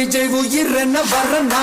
விஜய் உயிர் என்ன வரனா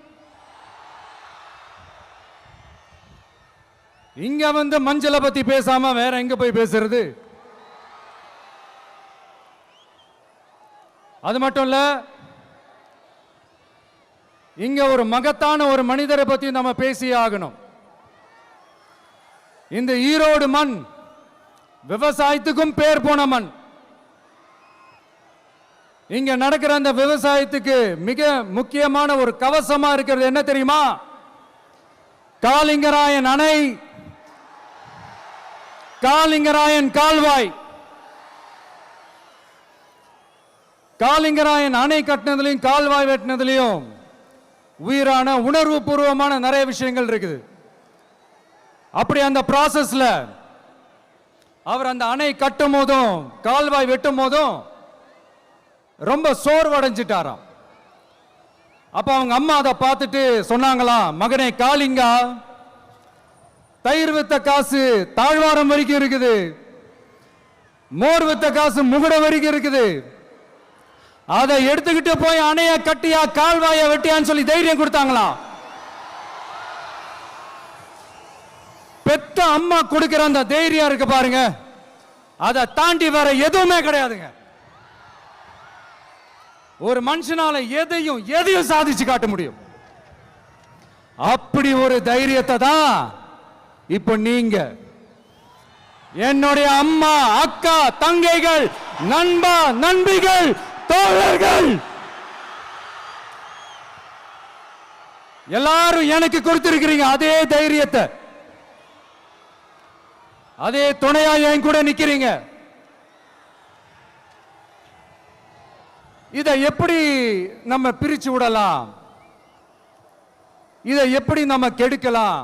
இங்க வந்து மஞ்சளை பத்தி பேசாம வேற எங்க போய் பேசுறது? அது மட்டும் இல்ல இங்க ஒரு மகத்தான ஒரு மனிதரை பத்தி நம்ம பேசியே ஆகணும். இந்த ஈரோடு மண் விவசாயத்துக்கும் பேர் போன மண். இங்க நடக்கிற அந்த விவசாயத்துக்கு மிக முக்கியமான ஒரு கவசமா இருக்கிறது என்ன தெரியுமா? காலிங்கராயன் அணை காலிங்கராயன் கால்வாய். காலிங்கராயன் அணை கட்டினதுலையும் கால்வாய் வெட்டினதுலையும் உயிரான உணர்வு பூர்வமான நிறைய விஷயங்கள் இருக்குது. அப்படி அந்த ப்ராசஸ்ல அவர் அந்த அணை கட்டும் போதும் கால்வாய் வெட்டும் போதும் ரொம்ப சோர்வடைஞ்சிட்டாராம். அப்ப அவங்க அம்மா அதை பார்த்துட்டு சொன்னாங்களாம் மகனே காலிங்கா தயிர் வித்த காசு தாழ்வாரம் வரைக்கும் இருக்குது. மோர் வித்த காசு முகுட வரைக்கும் இருக்குது. அதை எடுத்துக்கிட்டு போய் அணைய கட்டியா கால்வாய வெட்டியான்னு சொல்லி தைரியம் கொடுத்தாங்களாம் பெத்த அம்மா கொடுக்கிற அந்த தைரியம் இருக்கு பாருங்க. அதை தாண்டி வேற எதுவுமே கிடையாதுங்க. ஒரு மனுஷனால எதையும் எதையும் சாதிச்சு காட்ட முடியும். அப்படி ஒரு தைரியத்தை தான் இப்போ நீங்க என்னுடைய அம்மா அக்கா தங்கைகள் நண்பா நண்பிகள் தோழர்கள்! எல்லாரும் எனக்கு கொடுத்திருக்கிறீங்க அதே தைரியத்தை. அதே துணையா என் கூட நிக்கிறீங்க. இதை எப்படி நம்ம பிரிச்சு விடலாம்? இதை எப்படி நம்ம கெடுக்கலாம்?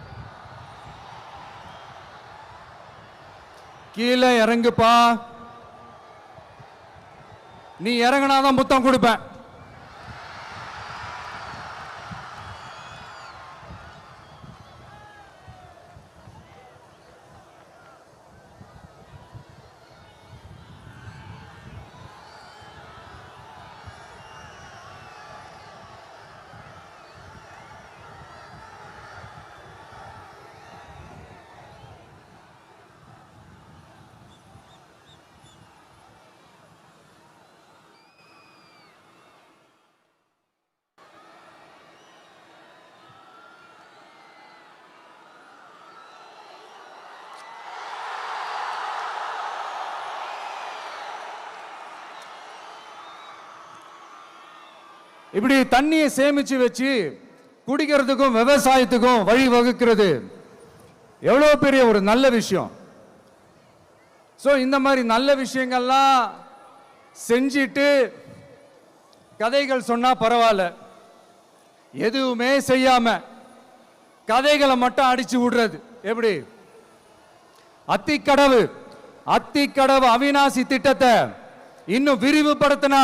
கீழே இறங்குப்பா. நீ இறங்குனாதான் முத்தம் கொடுப்பேன். இப்படி தண்ணியை சேமிச்சு வச்சு குடிக்கிறதுக்கும் விவசாயத்துக்கும் வழி வகுக்கிறது. எவ்வளோ பெரிய ஒரு நல்ல விஷயம். ஸோ இந்த மாதிரி நல்ல விஷயங்கள்லாம் செஞ்சிட்டு கதைகள் சொன்னால் பரவாயில்ல. எதுவுமே செய்யாமல் கதைகளை மட்டும் அடித்து விடுறது. எப்படி? அத்திக்கடவு அத்திக்கடவு அவிநாசி திட்டத்தை இன்னும் விரிவுபடுத்தினா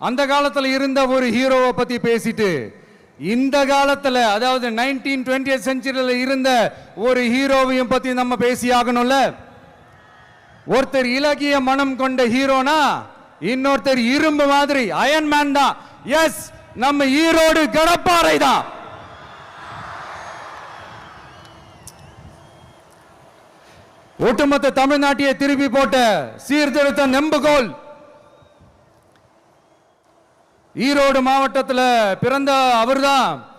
அந்த காலத்தில் இருந்த ஒரு ஹீரோவை பத்தி பேசிட்டு இந்த காலத்துல அதாவது நைன்டீன் டுவெண்ட்டி செஞ்சுரியில் இருந்த ஒரு ஹீரோவையும் பத்தி நம்ம பேசி ஆகணும்ல? ஒருத்தர் இலகிய மனம் கொண்ட ஹீரோனா இன்னொருத்தர் இரும்பு மாதிரி அயன் மேன் தான். எஸ் நம்ம ஈரோடு கடப்பாறை தான். ஒட்டுமொத்த தமிழ்நாட்டையே திருப்பி போட்ட சீர்திருத்த நெம்புகோல் ஈரோடு மாவட்டத்தில் பிறந்த அவர்தான்.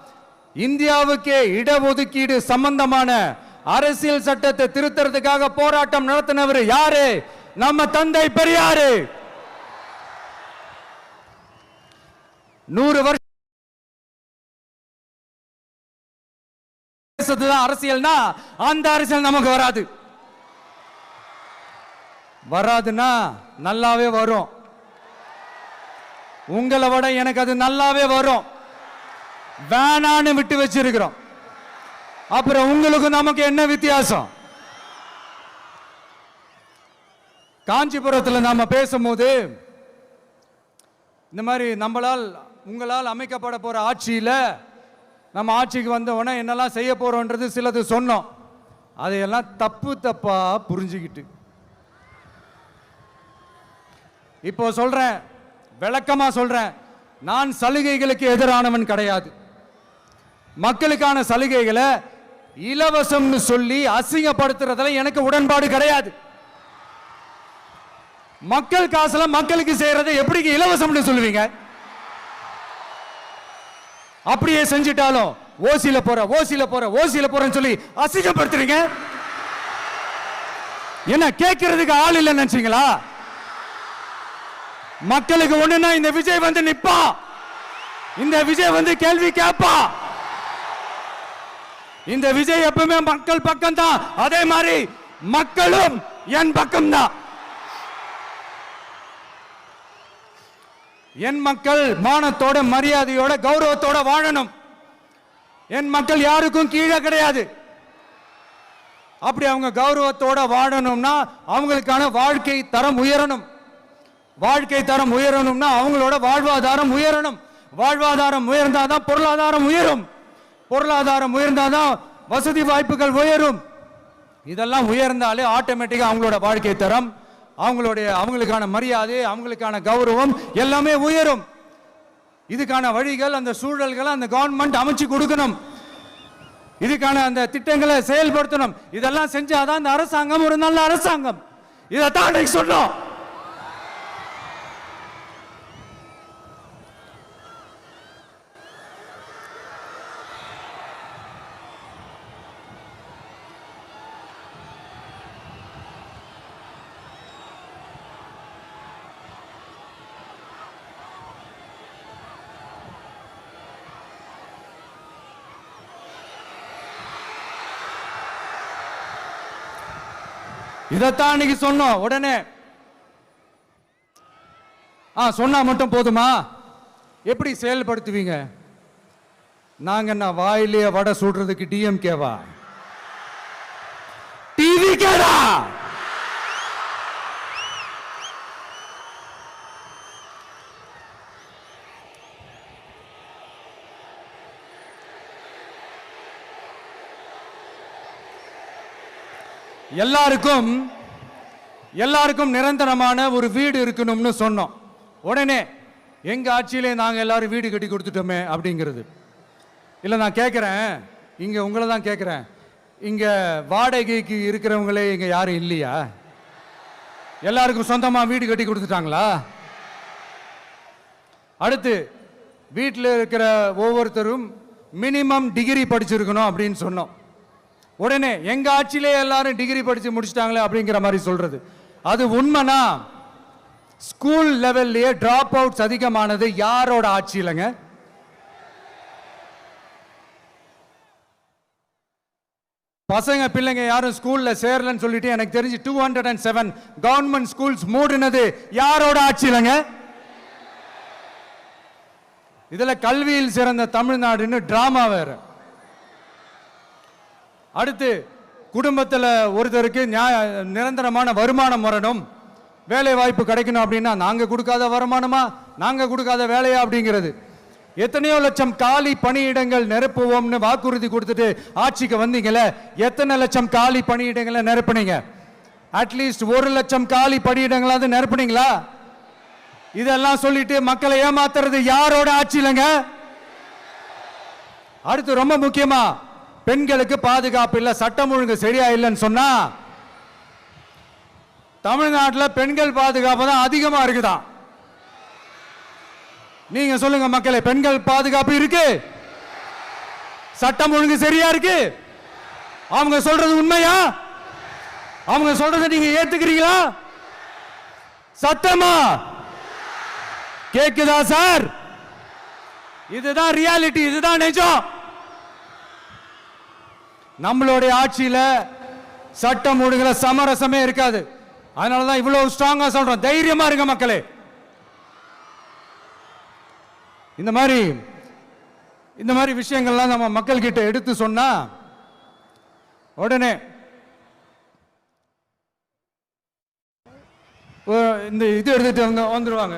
இந்தியாவுக்கே இடஒதுக்கீடு சம்பந்தமான அரசியல் சட்டத்தை திருத்தறதுக்காக போராட்டம் நடத்தினவர் யாரு? நம்ம தந்தை பெரியாரு. நூறு வருஷம் அரசியல்னா அந்த அரசியல் நமக்கு வராது. வராதுன்னா நல்லாவே வரும். உங்களை விட எனக்கு அது நல்லாவே வரும். வேணான்னு விட்டு வச்சிருக்கிறோம். அப்புறம் உங்களுக்கு நமக்கு என்ன வித்தியாசம்? காஞ்சிபுரத்தில் நம்ம பேசும்போது இந்த மாதிரி நம்மளால் உங்களால் அமைக்கப்பட போகிற ஆட்சியில் நம்ம ஆட்சிக்கு வந்த உடனே என்னெல்லாம் செய்ய போகிறோன்றது சிலது சொன்னோம். அதையெல்லாம் தப்பு தப்பாக புரிஞ்சுக்கிட்டு. இப்போ சொல்கிறேன் விளக்கமா சொல்றேன். நான் சலுகைகளுக்கு எதிரானவன் கிடையாது. மக்களுக்கான சலுகைகளை இலவசம்னு சொல்லி அசிங்கப்படுத்துறதுல எனக்கு உடன்பாடு கிடையாது. மக்கள் காசுல மக்களுக்கு செய்யறதை எப்படி இலவசம்னு சொல்லுவீங்க? அப்படியே செஞ்சிட்டாலும் ஓசியில போற ஓசியில போற ஓசியில போறேன்னு சொல்லி அசிங்கப்படுத்துறீங்க? என்ன கேட்கறதுக்கு ஆள் இல்லைன்னு நினைச்சீங்களா? மக்களுக்கு ஒண்ணுனா இந்த விஜய் வந்து நிப்பா. இந்த விஜய் வந்து கேள்வி கேட்பா இந்த விஜய் எப்பவுமே மக்கள் பக்கம் தான் அதே மாதிரி மக்களும் என் பக்கம் தான் என் மக்கள் மானத்தோட மரியாதையோட கௌரவத்தோட வாழணும். என் மக்கள் யாருக்கும் கீழே கிடையாது. அப்படி அவங்க கௌரவத்தோட வாழணும்னா அவங்களுக்கான வாழ்க்கை தரம் உயரணும். வாழ்க்கை தரம் உயரணும்னா அவங்களோட வாழ்வாதாரம் உயரணும். வாழ்வாதாரம் உயர்ந்தாதான் பொருளாதாரம் உயரும். பொருளாதாரம் உயர்ந்தாதான் வசதி வாய்ப்புகள் உயரும். இதெல்லாம் உயர்ந்தாலே ஆட்டோமேட்டிக்காக அவங்களோட வாழ்க்கை தரம் அவங்களுடைய அவங்களுக்கான மரியாதை அவங்களுக்கான கௌரவம் எல்லாமே உயரும். இதுக்கான வழிகள் அந்த சூழல்களை அந்த கவர்மெண்ட் அமைச்சு கொடுக்கணும். இதுக்கான அந்த திட்டங்களை செயல்படுத்தணும். இதெல்லாம் செஞ்சாதான் அந்த அரசாங்கம் ஒரு நல்ல அரசாங்கம். இதைத்தான் தான் சொன்னோம் இதைத்தான் அன்னைக்கு சொன்னோம். உடனே ஆ சொன்னா மட்டும் போதுமா? எப்படி செயல்படுத்துவீங்க? நாங்க என்ன வாயிலேயே வடை சுடுறதுக்கு டிஎம்கேவா டிவி கேடா எல்லாருக்கும் எல்லாருக்கும் நிரந்தரமான ஒரு வீடு இருக்கணும்னு சொன்னோம். உடனே எங்கள் ஆட்சியிலே நாங்கள் எல்லாரும் வீடு கட்டி கொடுத்துட்டோமே அப்படிங்கிறது. இல்லை நான் கேட்குறேன் இங்கே உங்களை தான் கேட்குறேன் இங்கே வாடகைக்கு இருக்கிறவங்களே இங்கே யாரும் இல்லையா? எல்லாருக்கும் சொந்தமாக வீடு கட்டி கொடுத்துட்டாங்களா? அடுத்து வீட்டில் இருக்கிற ஒவ்வொருத்தரும் மினிமம் டிகிரி படிச்சிருக்கணும் அப்படின்னு சொன்னோம். உடனே எங்க ஆட்சியிலே எல்லாரும் டிகிரி படிச்சு முடிச்சிட்டாங்களே அப்படிங்கிற மாதிரி சொல்றது. அது உண்மைனா ஸ்கூல் லெவல்லையே டிராப் அவுட்ஸ் அதிகமானது யாரோட ஆட்சியிலங்க? பசங்க பிள்ளைங்க யாரும் ஸ்கூல்ல சேரலன்னு சொல்லிட்டு எனக்கு தெரிஞ்சு two hundred and seven government schools மூடினது யாரோட ஆட்சியிலங்க? இதுல கல்வியில் சிறந்த தமிழ்நாடுன்னு டிராமா வேற. அடுத்து குடும்பத்தில் ஒருத்தருக்கு நியாய நிரந்தரமான வருமானம் வரணும். வேலை வாய்ப்பு கிடைக்கணும் அப்படின்னா நாங்கள் கொடுக்காத வருமானமா? நாங்கள் கொடுக்காத வேலையா அப்படிங்கிறது. எத்தனையோ லட்சம் காலி பணியிடங்கள் நிரப்புவோம்னு வாக்குறுதி கொடுத்துட்டு ஆட்சிக்கு வந்தீங்களே எத்தனை லட்சம் காலி பணியிடங்களை நிரப்புனீங்க? அட்லீஸ்ட் ஒரு லட்சம் காலி பணியிடங்களாவது நிரப்புனீங்களா? இதெல்லாம் சொல்லிட்டு மக்களை ஏமாத்துறது யாரோட ஆட்சியிலங்க அடுத்து ரொம்ப முக்கியமா பெண்களுக்கு பாதுகாப்பு இல்லை சட்டம் ஒழுங்கு சரியா இல்லைன்னு சொன்னா தமிழ்நாட்டில் பெண்கள் பாதுகாப்பு தான் அதிகமா இருக்குதான் நீங்க சொல்லுங்க மக்களை பெண்கள் பாதுகாப்பு இருக்கு? சட்டம் ஒழுங்கு சரியா இருக்கு? அவங்க சொல்றது உண்மையா? அவங்க சொல்றதை நீங்க ஏத்துக்கிறீங்களா? சத்தமா? கேக்குதா சார்? இதுதான் ரியாலிட்டி இதுதான் நிஜம். நம்மளுடைய ஆட்சியில சட்டம் ஒழுங்குல சமரசமே இருக்காது. அதனால தான் இவ்வளவு ஸ்ட்ராங்கா சொல்றோம். தைரியமா இருங்க மக்களே. இந்த மாதிரி இந்த மாதிரி விஷயங்கள்லாம் நம்ம மக்கள் கிட்ட எடுத்து சொன்னா உடனே இந்த இது எடுத்துட்டு வந்து வந்துடுவாங்க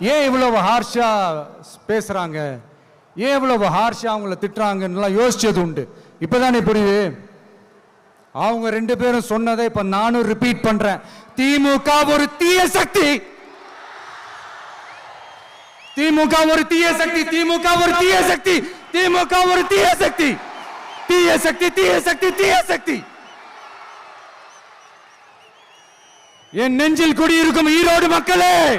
ஏன் இவ்வளவு ஹார்ஷா பேசுறாங்க? ஏன் இவ்வளவு ஹார்ஷா அவங்கள திட்டுறாங்கன்னுலாம் யோசிச்சது உண்டு. இப்பதானே புரியுது? அவங்க ரெண்டு பேரும் சொன்னதை இப்ப நானும் ரிப்பீட் பண்றேன். திமுக ஒரு தீய சக்தி. திமுக ஒரு தீய சக்தி திமுக ஒரு தீய சக்தி திமுக ஒரு தீய சக்தி. தீய சக்தி தீய சக்தி தீய சக்தி. என் நெஞ்சில் குடியிருக்கும் ஈரோடு மக்களே!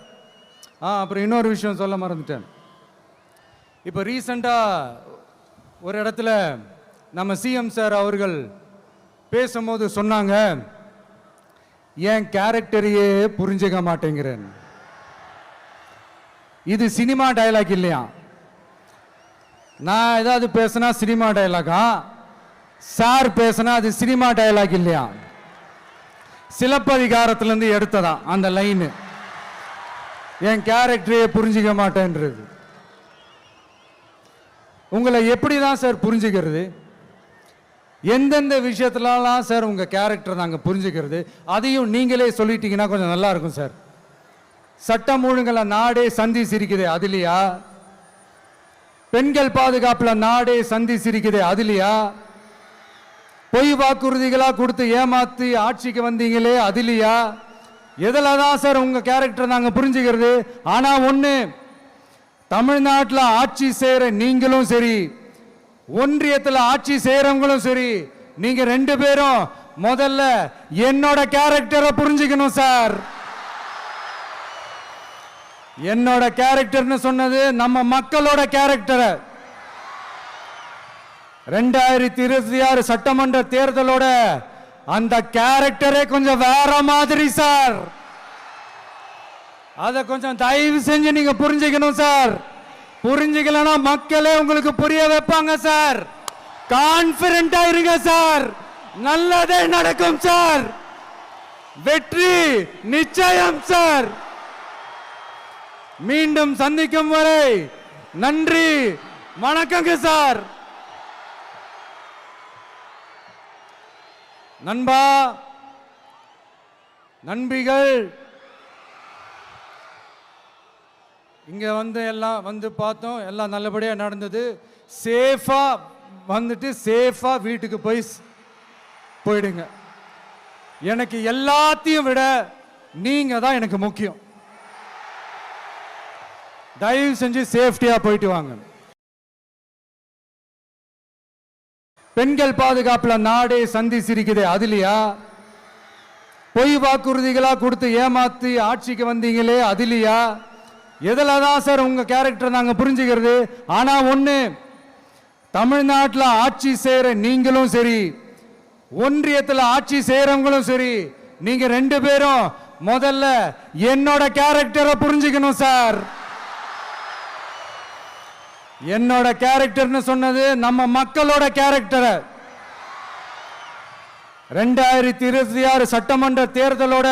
ஆ அப்புறம் இன்னொரு விஷயம் சொல்ல மறந்துட்டேன். இப்போ ரீசண்டாக ஒரு இடத்துல நம்ம சிஎம் சார் அவர்கள் பேசும்போது சொன்னாங்க என் கேரக்டரையே புரிஞ்சுக்க மாட்டேங்கிறேன். இது சினிமா டயலாக் இல்லையா? நான் ஏதாவது பேசினா சினிமா டைலாகா சார் பேசினா அது சினிமா டயலாக் இல்லையா? சிலப்பதிகாரத்திலேருந்து எடுத்ததான் அந்த லைனு என் கேரக்டரையே புரிஞ்சிக்க மாட்டேன்றது. உங்களை எப்படி தான் சார் புரிஞ்சுக்கிறது? எந்தெந்த விஷயத்துலலாம் சார் உங்கள் கேரக்டர் நாங்கள் புரிஞ்சுக்கிறது? அதையும் நீங்களே சொல்லிட்டீங்கன்னா கொஞ்சம் நல்லா இருக்கும் சார் சட்டம் ஒழுங்கில் நாடே சந்தி சிரிக்குதே அதுலையா? பெண்கள் பாதுகாப்பில் நாடே சந்தி சிரிக்குதே அதுலையா? பொய் வாக்குறுதிகளாக கொடுத்து ஏமாத்தி ஆட்சிக்கு வந்தீங்களே அதுலையா? எதில் தான் சார் உங்கள் கேரக்டர் நாங்கள் புரிஞ்சுக்கிறது? ஆனால் ஒன்று தமிழ்நாட்டில் ஆட்சி செய்கிற நீங்களும் சரி ஒன்றியத்தில் ஆட்சி செய்கிறவங்களும் சரி நீங்கள் ரெண்டு பேரும் முதல்ல என்னோட கேரக்டரை புரிஞ்சுக்கணும் சார். என்னோட கேரக்டர்னு சொன்னது நம்ம மக்களோட கேரக்டரை ரெண்டாயிரத்தி இருபத்தி ஆறு சட்டமன்ற தேர்தலோட அந்த கேரக்டரே கொஞ்சம் வேற மாதிரி சார். அதை கொஞ்சம் தயவு செஞ்சு நீங்க புரிஞ்சுக்கணும் சார். புரிஞ்சுக்கலன்னா மக்களே உங்களுக்கு புரிய வைப்பாங்க சார். கான்பிடண்டா இருங்க சார். நல்லதே நடக்கும் சார். வெற்றி நிச்சயம் சார். மீண்டும் சந்திக்கும் வரை நன்றி வணக்கங்க சார். நண்பா நண்பிகள். இங்கே வந்து எல்லாம் வந்து பார்த்தோம் எல்லாம் நல்லபடியாக நடந்தது. சேஃபாக வந்துட்டு சேஃபாக வீட்டுக்கு போய் போயிடுங்க. எனக்கு எல்லாத்தையும் விட நீங்கள் தான் எனக்கு முக்கியம். தயவு செஞ்சு சேஃப்டியாக போயிட்டு வாங்க. பெண்கள் பாதுகாப்புல நாடே சந்தி சிரிக்குதே அதுலயா? பொய் வாக்குறுதிகளா கொடுத்து ஏமாத்தி ஆட்சிக்கு வந்தீங்களே அதுலயா? எதில் தான் சார் உங்க கேரக்டர் நாங்க புரிஞ்சுக்கிறது? ஆனா ஒண்ணு தமிழ்நாட்டில் ஆட்சி செய்யற நீங்களும் சரி ஒன்றியத்தில் ஆட்சி செய்யறவங்களும் சரி நீங்க ரெண்டு பேரும் முதல்ல என்னோட கேரக்டரை புரிஞ்சுக்கணும் சார். என்னோட கேரக்டர்னு சொன்னது நம்ம மக்களோட கேரக்டரை. ரெண்டாயிரத்தி இருபத்தி ஆறு சட்டமன்ற தேர்தலோட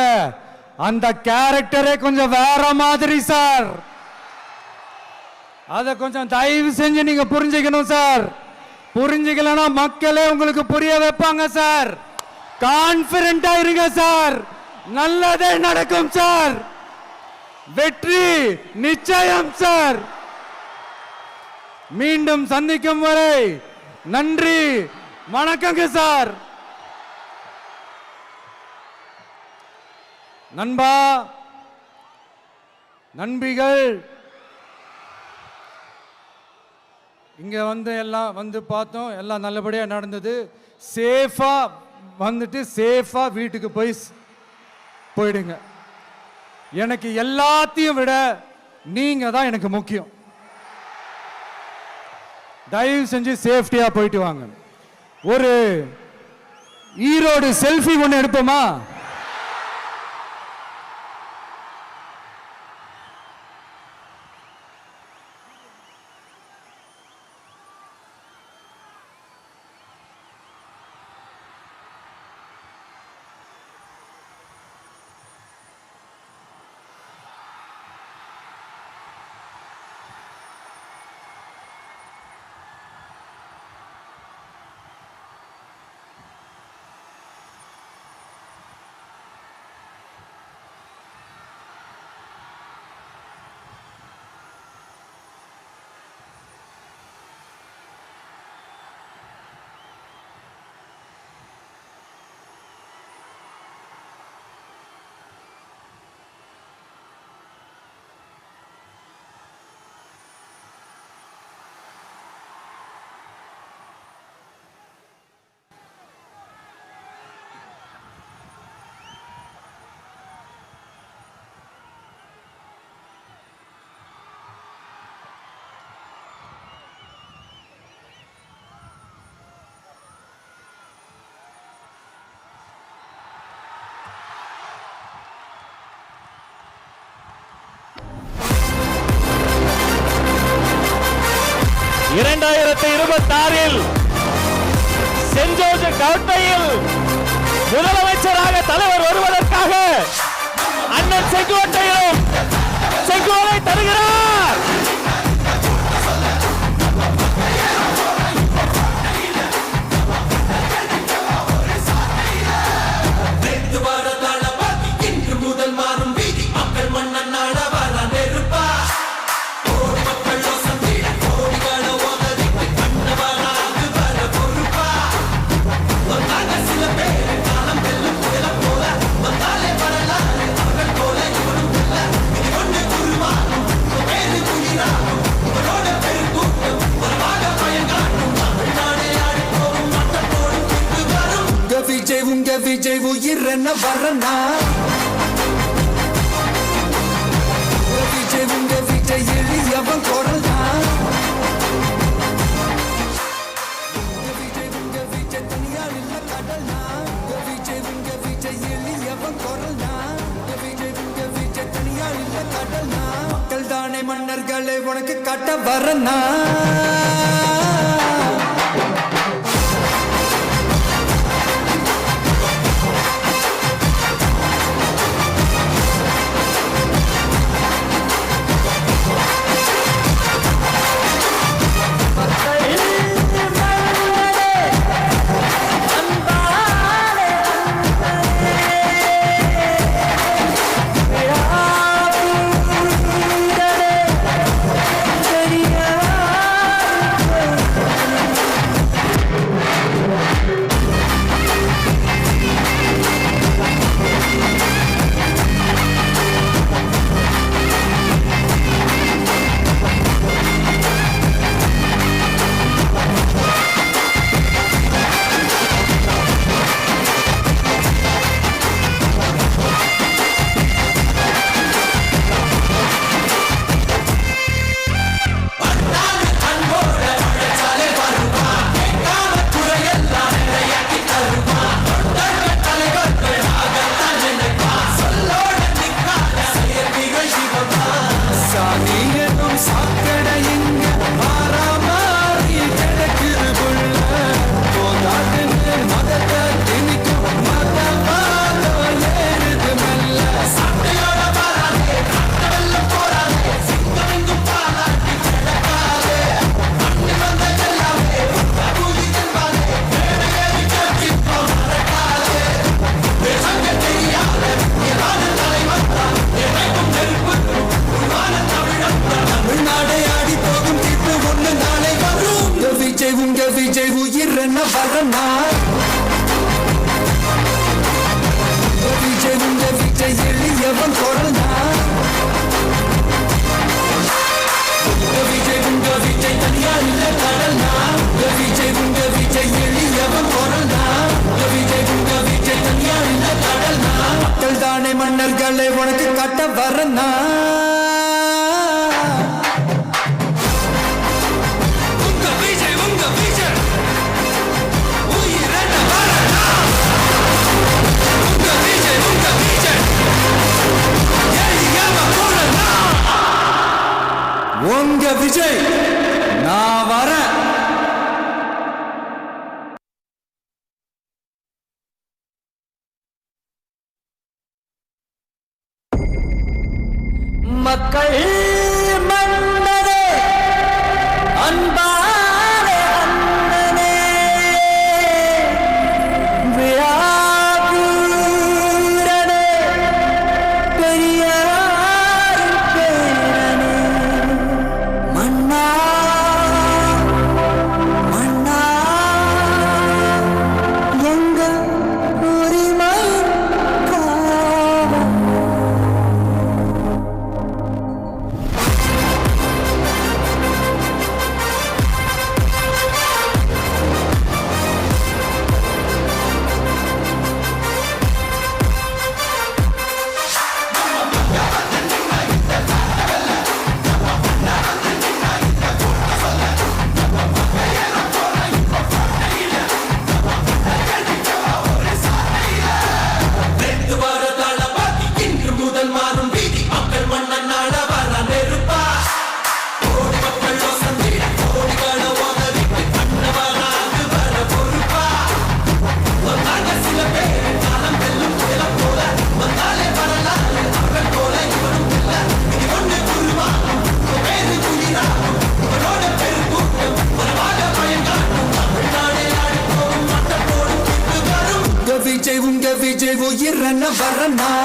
அந்த கேரக்டரே கொஞ்சம் வேற மாதிரி சார். அதை கொஞ்சம் தயவு செஞ்சு நீங்க புரிஞ்சுக்கணும் சார். புரிஞ்சுக்கலன்னா மக்களே உங்களுக்கு புரிய வைப்பாங்க சார். கான்பிடண்டா இருங்க சார். நல்லதே நடக்கும் சார். வெற்றி நிச்சயம் சார். மீண்டும் சந்திக்கும் வரை நன்றி வணக்கங்க சார் நண்பா நண்பிகள் இங்க வந்து எல்லாம் வந்து பார்த்தோம் எல்லாம் நல்லபடியா நடந்தது. சேஃபா வந்துட்டு சேஃபா வீட்டுக்கு போய் போயிடுங்க. எனக்கு எல்லாத்தையும் விட நீங்க தான் எனக்கு முக்கியம். தயவு செஞ்சு சேஃப்டியா போயிட்டு வாங்க. ஒரு ஈரோடு செல்ஃபி ஒன்று எடுப்போமா? இரண்டாயிரத்தி இருபத்தி ஆறில் சென்ட் ஜோர்ஜ் கோட்டையில் முதலமைச்சராக தலைவர் வருவதற்காக அண்ணன் செங்கோட்டையிலும் செங்கோலை தருகிறார். மக்கள் தானே மன்னர்களை உனக்கு கட்ட வரனா விஜய் உயிர் என்ன வரனா விஜய் உங்க விஜய் எளியவன் தொடர்னா விஜய் உங்க விஜய் தனியா இல்ல கடல்னா விஜய் உங்க விஜய் எளியவன் தொடர்னா விஜய் உங்க விஜய் தனியா இல்ல கடல்னா மக்கள் தானே மன்னர்களை உனக்கு கட்ட வரனா? இங்க விஜய் நான் வர உயிரன வரனா